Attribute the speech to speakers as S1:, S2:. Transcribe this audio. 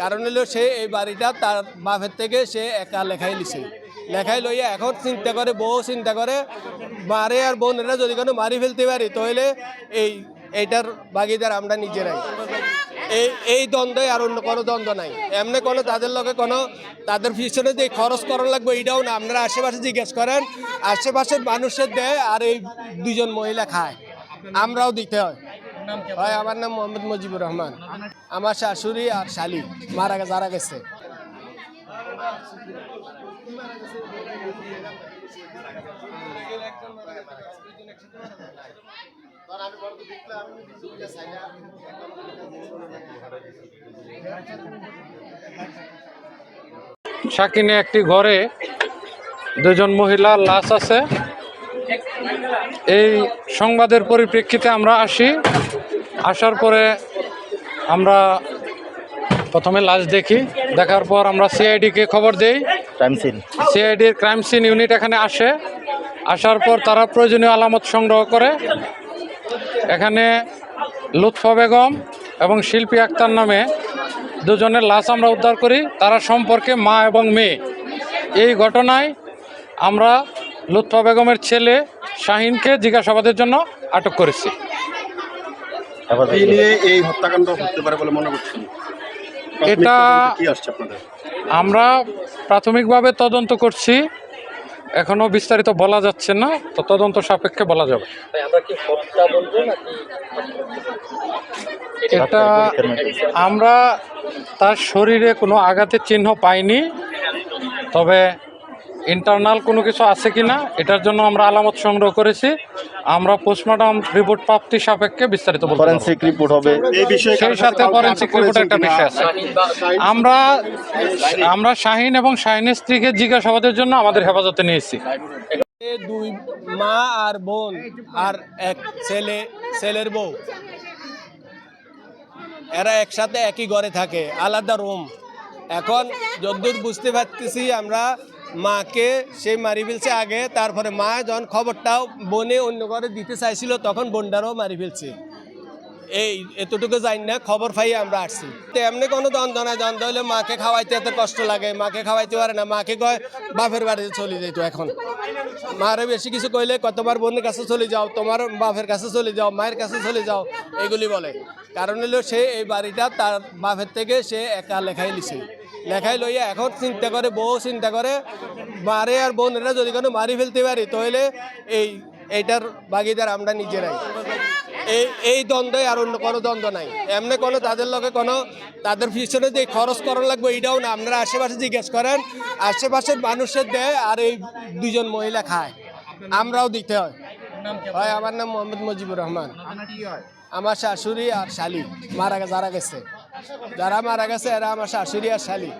S1: কারণ হলো সে এই বাড়িটা তার বাপের থেকে সে একা লেখাই লিছে। লেখাই লইয়া এখন চিন্তা করে, বউ চিন্তা করে, মারে আর বোনেরা যদি কোনো মারি ফেলতে পারি, তাহলে এই, এইটার বাগিদার আমরা নিজেরাই এই এই দ্বন্দ্বে আর অন্য কোনো দ্বন্দ্ব নাই। এমনি কোনো তাদের লগে কোনো, তাদের পিছনে যে খরচ করা লাগবে, এইটাও না। আপনারা আশেপাশে জিজ্ঞেস করেন, আশেপাশের মানুষের দেয় আর এই দুজন মহিলা খায়। আমরাও দিতে হয়। হয় আমার নাম মোহাম্মদ মুজিবুর রহমান। আমার শাশুড়ি আর শালি মারা যারা গেছে।
S2: সাকিনে একটি ঘরে দুজন মহিলা লাশ আছে। এই সংবাদের পরিপ্রেক্ষিতে আমরা আসি। আসার পরে আমরা প্রথমে লাশ দেখি। দেখার পর আমরা সিআইডিকে খবর দেই।
S3: ক্রাইম সিন
S2: সিআইডির ক্রাইম সিন ইউনিট এখানে আসে। আসার পর তারা প্রয়োজনীয় আলামত সংগ্রহ করে। এখানে লুৎফা বেগম এবং শিল্পী আক্তার নামে দুজনের লাশ আমরা উদ্ধার করি। তারা সম্পর্কে মা এবং মেয়ে। এই ঘটনায় আমরা লুৎফা বেগমের ছেলে শাহিনকে জিজ্ঞাসাবাদের জন্য আটক করেছি।
S4: এই নিয়ে এই হত্যাকাণ্ড হতে পারে বলে মনে করছেন
S2: এটা-
S4: কি আসছে আপনাদের?
S2: আমরা প্রাথমিকভাবে তদন্ত করছি। এখনও বিস্তারিত বলা যাচ্ছে না তো তদন্ত সাপেক্ষে বলা যাবে। এটা আমরা তার শরীরে কোনো আঘাতের চিহ্ন পাইনি তবে ইন্টারনাল কোনো কিছু আছে কি না এটার জন্য আমরা আলামত সংগ্রহ করেছি। আমরা পোস্টমর্টম রিপোর্ট প্রাপ্তি সাপেক্ষে বিস্তারিত।
S3: ফরেন্সিক রিপোর্ট হবে।
S2: সেই সাথে ফরেন্সিক একটা বিষয় আছে। আমরা আমরা শাহিন এবং শাহিনের স্ত্রীকে জিজ্ঞাসাবাদের জন্য আমাদের হেফাজতে নিয়েছি।
S1: দুই মা আর বোন আর এক ছেলে ছেলের বউ। এরা একসাথে একই ঘরে থাকে আলাদা রুম। এখন যদ্দূর বুঝতে পারতেছি আমরা মাকে সে মারি ফেলছে আগে, তারপরে মা যখন খবরটাও বনে অন্য ঘরে দিতে চাইছিল, তখন বোনটারও মারি ফেলছে। এই এতটুকু যাই না, খবর পাই আমরা আসছি। তো এমনি কোনো দ্বন্দ্ব নাই, দ্বন্দ্ব হলে মাকে খাওয়াইতে এত কষ্ট লাগে, মাকে খাওয়াইতে পারে না, মাকে কয়, বাপের বাড়িতে চলে যেত এখন। মারে বেশি কিছু কইলে কতবার বোনের কাছে চলে যাও, তোমার বাপের কাছে চলে যাও, মায়ের কাছে চলে যাও, এগুলি বলে। কারণ হলো সে এই বাড়িটা তার বাপের থেকে সে একা লেখাই লিছে। লেখাই লইয়া এখন চিন্তা করে বউ চিন্তা করে মারে আর বোনেরা যদি কোনো মারি ফেলতে পারি তাহলে এই এইটার বাগিদার আমরা নিজেরাই এই এই দ্বন্দ্বে আর অন্য কোনো দ্বন্দ্ব নাই। এমনি কোনো তাদের লোকে কোনো তাদের পিছনে যে খরচ করা লাগবে এইটাও না। আপনারা আশেপাশে জিজ্ঞেস করেন আশেপাশের মানুষের দেয় আর এই দুজন মহিলা খায়। আমরাও দিতে হয়। হয় আমার নাম মোহাম্মদ মুজিবুর রহমান। আমার শাশুড়ি আর শালি মারা যারা গেছে। যারা মারা গেছে এরা আমার শাশুড়ি আর শালি।